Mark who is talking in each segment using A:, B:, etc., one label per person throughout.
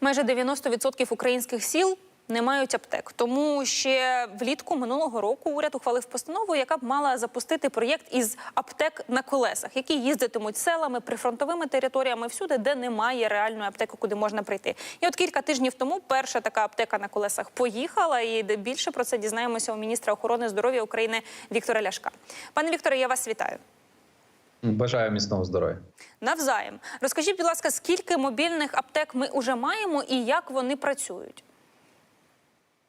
A: Майже 90% українських сіл не мають аптек. Тому ще влітку минулого року уряд ухвалив постанову, яка б мала запустити проєкт із аптек на колесах, які їздитимуть селами, прифронтовими територіями всюди, де немає реальної аптеки, куди можна прийти. І от кілька тижнів тому перша така аптека на колесах поїхала. І більше про це дізнаємося у міністра охорони здоров'я України Віктора Ляшка. Пане Вікторе, я вас вітаю.
B: Бажаю міцного здоров'я.
A: Навзаєм розкажіть, будь ласка, скільки мобільних аптек ми вже маємо і як вони працюють?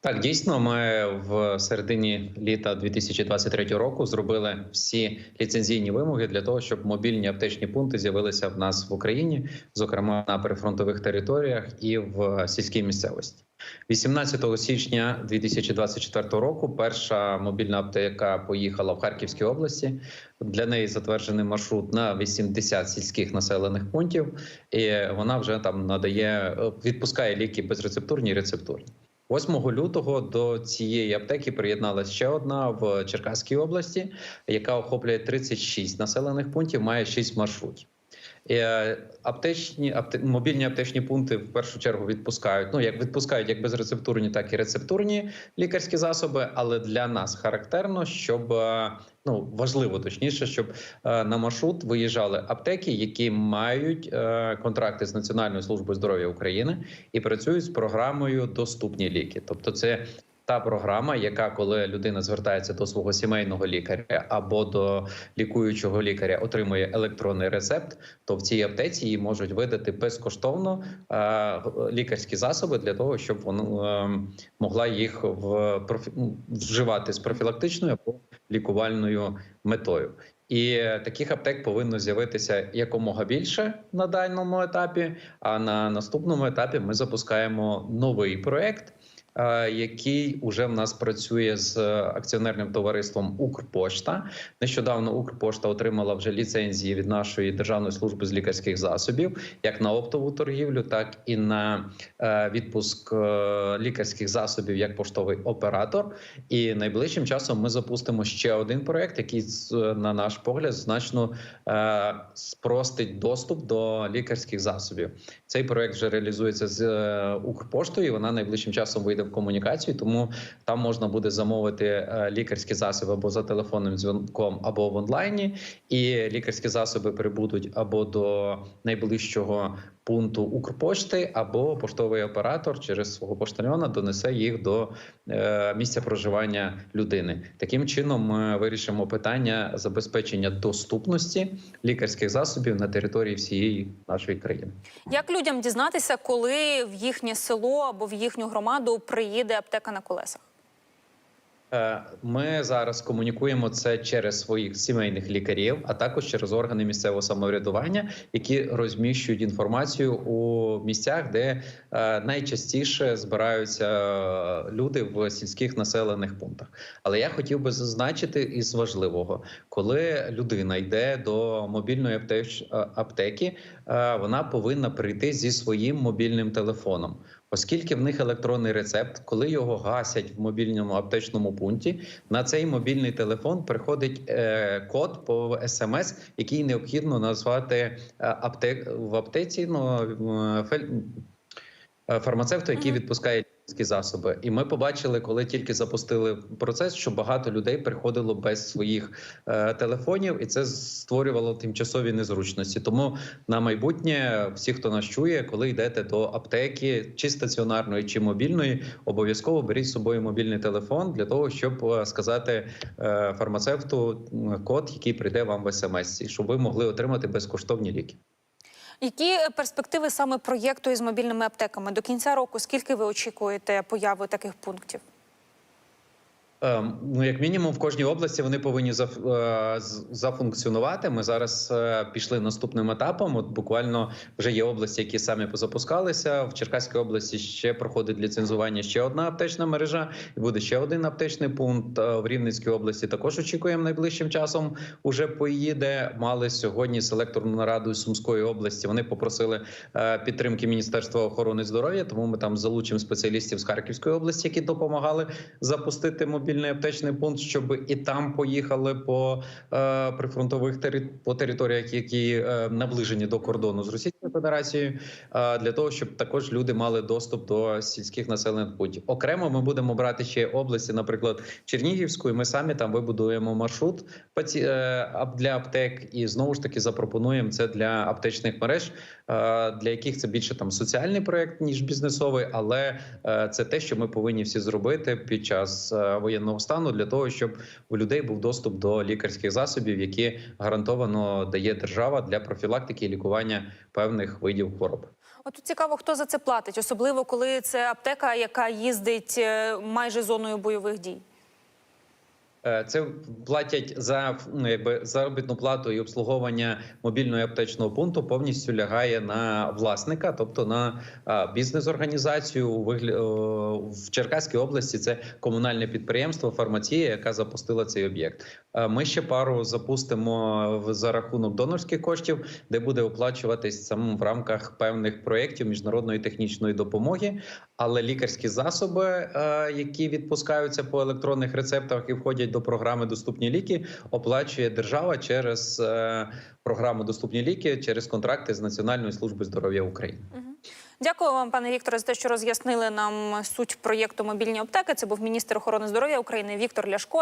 B: Так, дійсно, ми в середині літа 2023 року зробили всі ліцензійні вимоги для того, щоб мобільні аптечні пункти з'явилися в нас в Україні, зокрема на прифронтових територіях і в сільській місцевості. 18 січня 2024 року перша мобільна аптека поїхала в Харківській області. Для неї затверджений маршрут на 80 сільських населених пунктів, і вона вже там надає відпускає ліки безрецептурні і рецептурні. 8 лютого до цієї аптеки приєдналася ще одна в Черкаській області, яка охоплює 36 населених пунктів, має 6 маршрутів. Е, Аптечні апте, мобільні аптечні пункти в першу чергу відпускають. Ну як відпускають як безрецептурні, так і рецептурні лікарські засоби. Але для нас характерно, щоб е, ну важливо точніше, щоб е, на маршрут виїжджали аптеки, які мають контракти з Національною службою здоров'я України і працюють з програмою Доступні ліки. Тобто, це та програма, яка коли людина звертається до свого сімейного лікаря або до лікуючого лікаря, отримує електронний рецепт, то в цій аптеці їй можуть видати безкоштовно е, лікарські засоби для того, щоб вона е, могла їх в вживати з профілактичною або лікувальною метою. І таких аптек повинно з'явитися якомога більше на даному етапі. А на наступному етапі ми запускаємо новий проект який уже в нас працює з акціонерним товариством Укрпошта. Нещодавно Укрпошта отримала вже ліцензії від нашої державної служби з лікарських засобів, як на оптову торгівлю, так і на е, відпуск е, лікарських засобів як поштовий оператор. І найближчим часом ми запустимо ще один проект, який на наш погляд значно е, спростить доступ до лікарських засобів. Цей проект вже реалізується з е, Укрпоштою. Вона найближчим часом вийде комунікацію, тому там можна буде замовити е, лікарські засоби або за телефонним дзвінком, або в онлайні. І лікарські засоби прибудуть або до найближчого пункту Укрпошти, або поштовий оператор через свого поштальйона донесе їх до е, місця проживання людини. Таким чином ми вирішимо питання забезпечення доступності лікарських засобів на території всієї нашої країни.
A: Як людям дізнатися, коли в їхнє село або в їхню громаду приїде аптека на колесах?
B: Е, Ми зараз комунікуємо це через своїх сімейних лікарів, а також через органи місцевого самоврядування, які розміщують інформацію у місцях, де е, найчастіше збираються е, люди в сільських населених пунктах. Але я хотів би зазначити із важливого, коли людина йде до мобільної аптеки, вона повинна прийти зі своїм мобільним телефоном. Оскільки в них електронний рецепт, коли його гасять в мобільному аптечному пункті, на цей мобільний телефон приходить е, код по смс, який необхідно назвати е, аптек в аптеці. Ну е, фель- е, фармацевту, який відпускає лікарські засоби. І ми побачили, коли тільки запустили процес, що багато людей приходило без своїх е, телефонів, і це створювало тимчасові незручності. Тому на майбутнє всі, хто нас чує, коли йдете до аптеки, чи стаціонарної, чи мобільної, обов'язково беріть з собою мобільний телефон для того, щоб е, сказати фармацевту код, який прийде вам в смс, щоб ви могли отримати безкоштовні ліки.
A: Які перспективи саме проєкту із мобільними аптеками до кінця року? Скільки ви очікуєте появи таких пунктів?
B: Ем, Ну, як мінімум, в кожній області вони повинні е, зафункціонувати. Ми зараз е, пішли наступним етапом. От буквально вже є області, які самі позапускалися. В Черкаській області ще проходить ліцензування ще одна аптечна мережа, і буде ще один аптечний пункт. Е, В Рівненській області також очікуємо найближчим часом. Уже поїде. Мали сьогодні селекторну нараду Сумської області. Вони попросили підтримки Міністерства охорони здоров'я. Тому ми там залучимо спеціалістів з Харківської області, які допомагали запустити мобільні мобільний аптечний пункт, щоб і там поїхали по е, прифронтових тери, по територіях, які е, наближені до кордону з Російською Федерацією, е, для того, щоб також люди мали доступ до сільських населених пунктів. Окремо ми будемо брати ще області, наприклад, Чернігівську, і ми самі там вибудуємо маршрут е, для аптек, і знову ж таки запропонуємо це для аптечних мереж, е, для яких це більше там соціальний проект ніж бізнесовий, але е, це те, що ми повинні всі зробити під час е, воєнного стану для того, щоб у людей був доступ до лікарських засобів, які гарантовано дає держава для профілактики і лікування певних видів хвороб.
A: От тут цікаво, хто за це платить, особливо коли це аптека, яка їздить е, майже зоною бойових дій.
B: Е, Це платять за ну, якби заробітну плату і обслуговування мобільного аптечного пункту повністю лягає на власника, тобто на бізнес-організацію в Черкаській області. Це комунальне підприємство Фармація, яка запустила цей об'єкт. Е, Ми ще пару запустимо за рахунок донорських коштів, де буде оплачуватись саме в рамках певних проєктів міжнародної технічної допомоги. Але лікарські засоби, е, які відпускаються по електронних рецептах і входять до програми Доступні ліки, оплачує держава через е, програму Доступні ліки через контракти з Національною службою здоров'я України.
A: Дякую вам, пане Вікторе, за те, що роз'яснили нам суть проєкту мобільні аптеки. Це був міністр охорони здоров'я України Віктор Ляшко.